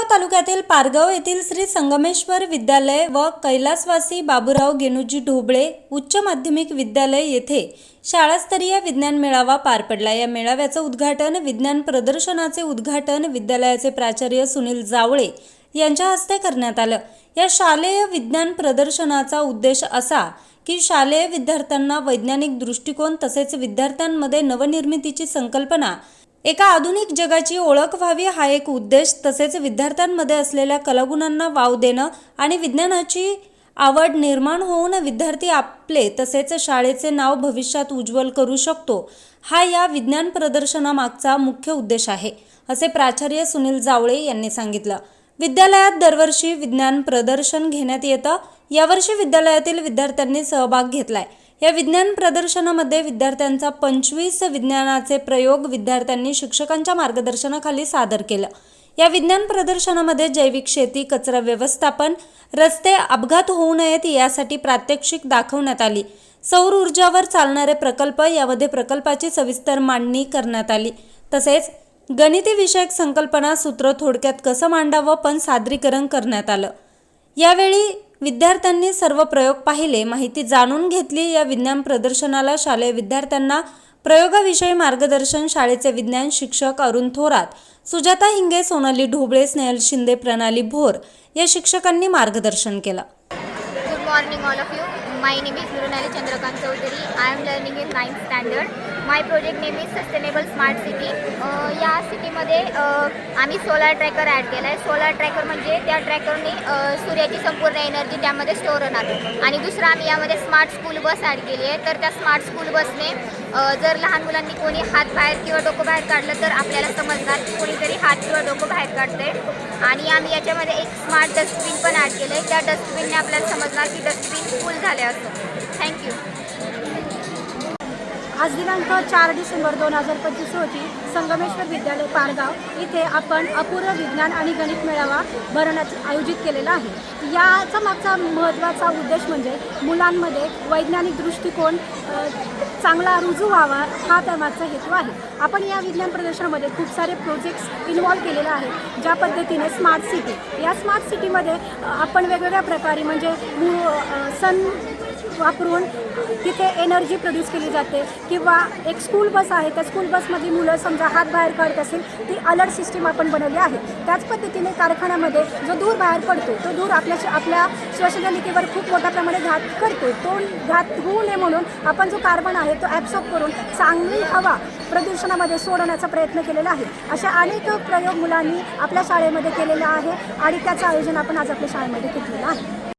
आंबेगाव तालुक्यातील पारगाव येथील श्री संगमेश्वर विद्यालय व कैलासवासी बाबूराव गेनुजी ढोबळे उच्च माध्यमिक विद्यालय येथे शाळास्तरीय विज्ञान मेळावा पार पडला. या मेळाव्याचं उद्घाटन विज्ञान प्रदर्शनाचे उद्घाटन विद्यालयाचे प्राचार्य सुनील जावळे यांच्या हस्ते करण्यात आलं. या शालेय विज्ञान प्रदर्शनाचा उद्देश असा की शालेय विद्यार्थ्यांना वैज्ञानिक दृष्टिकोन तसेच विद्यार्थ्यांमध्ये नवनिर्मितीची संकल्पना एका आधुनिक जगाची ओळख व्हावी हा एक उद्देश तसेच विद्यार्थ्यांमध्ये असलेल्या कलागुणांना वाव देणं आणि विज्ञानाची आवड निर्माण होऊन विद्यार्थी आपले तसेच शाळेचे नाव भविष्यात उज्ज्वल करू शकतो हा या विज्ञान प्रदर्शनामागचा मुख्य उद्देश आहे असे प्राचार्य सुनील जावळे यांनी सांगितलं. विद्यालयात दरवर्षी विज्ञान प्रदर्शन घेण्यात येतं यावर्षी विद्यालयातील विद्यार्थ्यांनी सहभाग घेतलाय. या विज्ञान प्रदर्शनामध्ये विद्यार्थ्यांचा पंचवीस विज्ञानाचे प्रयोग विद्यार्थ्यांनी शिक्षकांच्या मार्गदर्शनाखाली सादर केलं. या विज्ञान प्रदर्शनामध्ये जैविक शेती कचरा व्यवस्थापन रस्ते अपघात होऊ नयेत यासाठी प्रात्यक्षिक दाखवण्यात आली. सौर ऊर्जावर चालणारे प्रकल्प यामध्ये प्रकल्पाची सविस्तर मांडणी करण्यात आली. तसेच गणिती विषयक संकल्पना सूत्र थोडक्यात कसं मांडावं पण सादरीकरण करण्यात आलं. यावेळी विद्यार्थ्यांनी सर्व प्रयोग पाहिले माहिती जाणून घेतली. या विज्ञान प्रदर्शनाला शालेय विद्यार्थ्यांना प्रयोगाविषयी मार्गदर्शन शाळेचे विज्ञान शिक्षक अरुण थोरात सुजाता हिंगे सोनाली ढोबळे स्नेहल शिंदे प्रणाली भोर या शिक्षकांनी मार्गदर्शन केलं. Good morning all of you my name is Mrunali Chandrakant Chaudhary. I am learning in 9th standard. My project name is Sustainable Smart City. Uh, या सिटीमध्ये आम्ही सोलार ट्रॅकर ॲड केला आहे सोलार ट्रॅकर म्हणजे त्या ट्रॅकरने सूर्याची संपूर्ण एनर्जी त्यामध्ये स्टोअर होणार आणि दुसरं आम्ही यामध्ये स्मार्ट स्कूल बस ॲड केली आहे तर त्या स्मार्ट स्कूल बसने जर लहान मुलांनी कोणी हात बाहेर किंवा डोकं बाहेर काढलं तर आपल्याला समजणार की कोणीतरी हात किंवा डोकं बाहेर काढते आणि आम्ही याच्यामध्ये एक स्मार्ट डस्टबिन पण ॲड केलं आहे त्या डस्टबिनने आपल्याला समजणार की डस्टबिन फुल Thank you. आज दिनांक चार डिसेंबर दोन हजार पंचवीस रोजी संगमेश्वर विद्यालय पारगाव इथे आपण अपूर्व विज्ञान आणि गणित मेळावा भरण्यात आयोजित केलेला आहे. याचा मागचा महत्त्वाचा उद्देश म्हणजे मुलांमध्ये वैज्ञानिक दृष्टिकोन चांगला रुजू व्हावा हा त्यामागचा हेतू आहे. आपण या विज्ञान प्रदर्शनामध्ये खूप सारे प्रोजेक्ट्स इन्वॉल्व केलेले आहेत ज्या पद्धतीने स्मार्ट सिटी या स्मार्ट सिटीमध्ये आपण वेगवेगळ्या प्रकारे म्हणजे मू सन वापरून तिथे एनर्जी प्रोड्यूस केली जाते. किंवा एक स्कूल बस आहे त्या स्कूल बसमधली मुलं समजा हात बाहेर काढत असेल ती अलर्ट सिस्टीम आपण बनवली आहे. त्याच पद्धतीने कारखान्यामध्ये जो धूर बाहेर पडतो तो धूर आपल्या आपल्या श्वसनलिकेवर खूप मोठ्या प्रमाणात घात करतो. तो घात होऊ नये म्हणून आपण जो कार्बन आहे तो ॲब्सॉर्ब करून चांगली हवा प्रदूषणामध्ये सोडवण्याचा प्रयत्न केलेला आहे. अशा अनेक प्रयोग मुलांनी आपल्या शाळेमध्ये केलेला आहे आणि त्याचं आयोजन आपण आज आपल्या शाळेमध्ये घेतलेलं आहे.